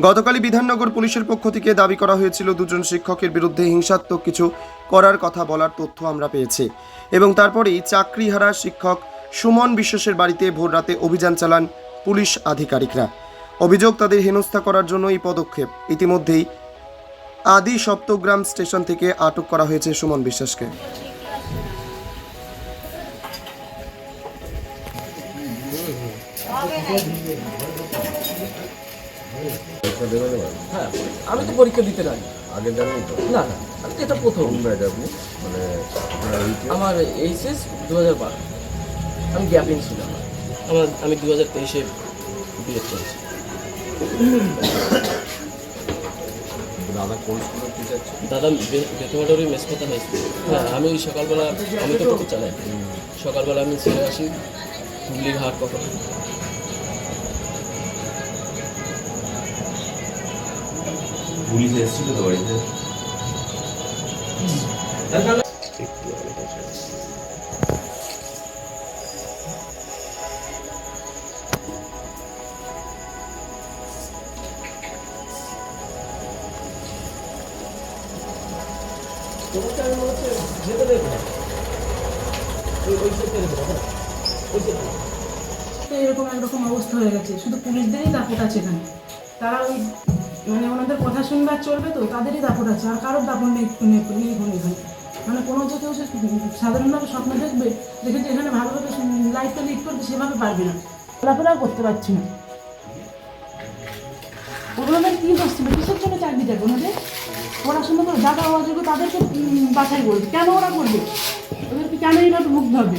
গতকালই বিধাননগর পুলিশের পক্ষ থেকে দাবি করা হয়েছিল দুজন শিক্ষকের বিরুদ্ধে হিংসাত্মক কিছু করার কথা বলার তথ্য আমরা পেয়েছি। এবং তারপরেই চাকরিহারা শিক্ষক সুমন বিশ্বাসের বাড়িতে ভোররাতে অভিযান চালান পুলিশ আধিকারিকরা। অভিযোগ তাদের হেনস্থা করার জন্য এই পদক্ষেপ। ইতিমধ্যেই আদি সপ্তগ্রাম স্টেশন থেকে আটক করা হয়েছে সুমন বিশ্বাসকে। হ্যাঁ আমি তো পরীক্ষা দিতে রাজি। আগে জানেন তো? না না আমি তো এটা প্রথম। আপনি? মানে আমার এইচএস দু হাজার বারো। আমি গ্যাপিং ছিলাম। আমার আমি দু হাজার তেইশে বিএড করেছি। দাদা কোন স্কুলের টিচার দাদা বেতমাটারি মেসপাতা হাই স্কুল। হ্যাঁ আমি ওই সকালবেলা আমি তো টোটো চালাই। সকালবেলা আমি ছেড়ে আসি। হুগলির হাট কখন? পুলিশ এসেছিল তো বাড়িতে। যেতে দেবো এরকম একরকম অবস্থা হয়ে গেছে। শুধু পুলিশদেরই দাপট আছে এখানে। তারা ওই মানে ওনাদের কথা শুনবে আর চলবে তো, তাদেরই দাপট আছে, আর কারোর দাপট নেই নেই এখানে মানে কোনো যে কেউ সাধারণভাবে স্বপ্ন দেখবে, দেখে যে এখানে ভালোভাবে লাইফটা লিড করবে, সেভাবে পারবে না। চলাফেরাও করতে পারছি না। ওগুলোদের কী হচ্ছিল কিসের জন্য চাকরি দেবে ওনাদের? পড়াশোনা করে যারা অযোগ্য তাদেরকে বাছাই করবে। কেন ওরা করবে? ওদেরকে কেন এইভাবে মুগ্ধ হবে?